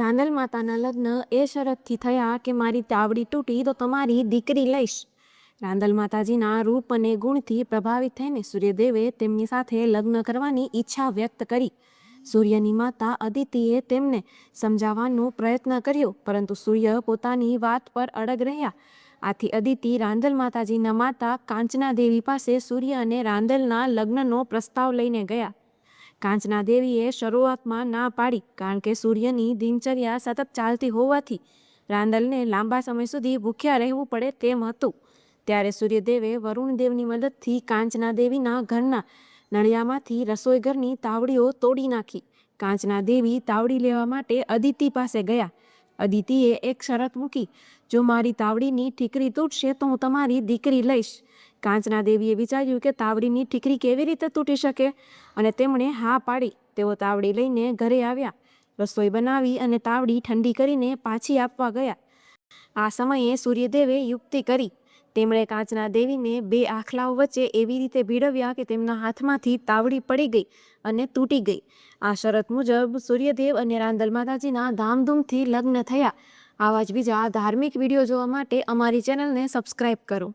રાંદલ માતાના લગ્ન એ શરતથી થયા કે મારી તાવડી તૂટી તો તમારી દીકરી લઈશ. રાંદલ માતાજીના રૂપ અને ગુણથી પ્રભાવિત થઈને સૂર્યદેવે તેમની સાથે લગ્ન કરવાની ઈચ્છા વ્યક્ત કરી. સૂર્યની માતા અદિતિએ તેમને સમજાવવાનો પ્રયત્ન કર્યો, પરંતુ સૂર્ય પોતાની વાત પર અડગ રહ્યા. આથી અદિતિ રાંદલ માતાજીના માતા કાંચના દેવી પાસે સૂર્ય અને રાંદલના લગ્નનો પ્રસ્તાવ લઈને ગયા. કાંચના દેવીએ શરૂઆતમાં ના પાડી કારણ કે સૂર્યની દિનચર્યા સતત ચાલતી હોવાથી રાંદલને લાંબા સમય સુધી ભૂખ્યા રહેવું પડે તેમ હતું. ત્યારે સૂર્યદેવે વરુણદેવની મદદથી કાંચના દેવીના ઘરના નળિયામાંથી રસોઈ ઘરની તાવડીઓ તોડી નાખી. કાંચના દેવી તાવડી લેવા માટે અદિતિ પાસે ગયા. અદિતિએ એક શરત મૂકી, જો મારી તાવડીની ઠીકરી તૂટશે તો હું તમારી દીકરી લઈશ. કાંચના દેવીએ વિચાર્યું કે તાવડીની ઠીકરી કેવી રીતે તૂટી શકે અને તેમણે હા પાડી. તેઓ તાવડી લઈને ઘરે આવ્યા. રસોઈ બનાવી અને તાવડી ઠંડી કરીને પાછી આપવા ગયા. આ સમયે સૂર્યદેવે યુક્તિ કરી. તેમણે કાચના દેવીને બે આખલાઓ વચ્ચે એવી રીતે ભીડવ્યા કે તેમના હાથમાંથી તાવડી પડી ગઈ અને તૂટી ગઈ. આ શરત મુજબ સૂર્યદેવ અને રાંદલ માતાજીના ધામધૂમથી લગ્ન થયા. આવા જ બીજા ધાર્મિક વીડિયો જોવા માટે અમારી ચેનલને સબસ્ક્રાઈબ કરો.